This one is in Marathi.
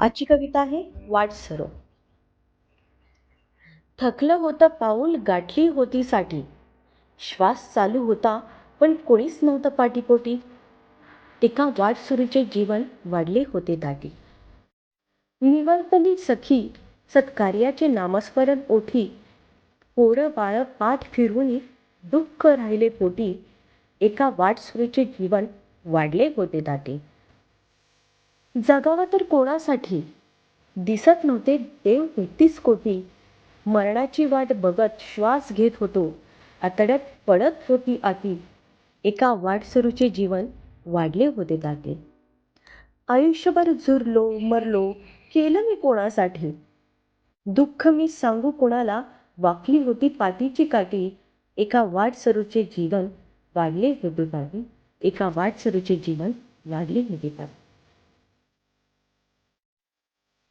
आजची कविता आहे वाटसरो थकलं होतं पाऊल गाठली होती साठी. श्वास चालू होता पण कोणीच नव्हतं पाठीपोटी. एका वाटसरूचे जीवन वाढले होते दाटी. निवर्तनी सखी सत्कार्याचे नामस्मरण ओठी. पोरं बाळ पाठ फिरून दुःख राहिले पोटी. एका वाटसरूचे जीवन वाढले होते दाटी. जगावं तर कोणासाठी? दिसत नव्हते देव तेहतीस कोटी. मरणाची वाट बघत श्वास घेत होतो. आतड्यात पडत होती आती एका वाटसरूचे जीवन वाढले होते दाते. आयुष्यभर झुरलो मरलो केलं मी कोणासाठी? दुःख मी सांगू कोणाला? वाकली होती पातीची काठी. एका वाटसरूचे जीवन वाढले होते दाते. एका वाटसरूचे जीवन वाढले होते दाते.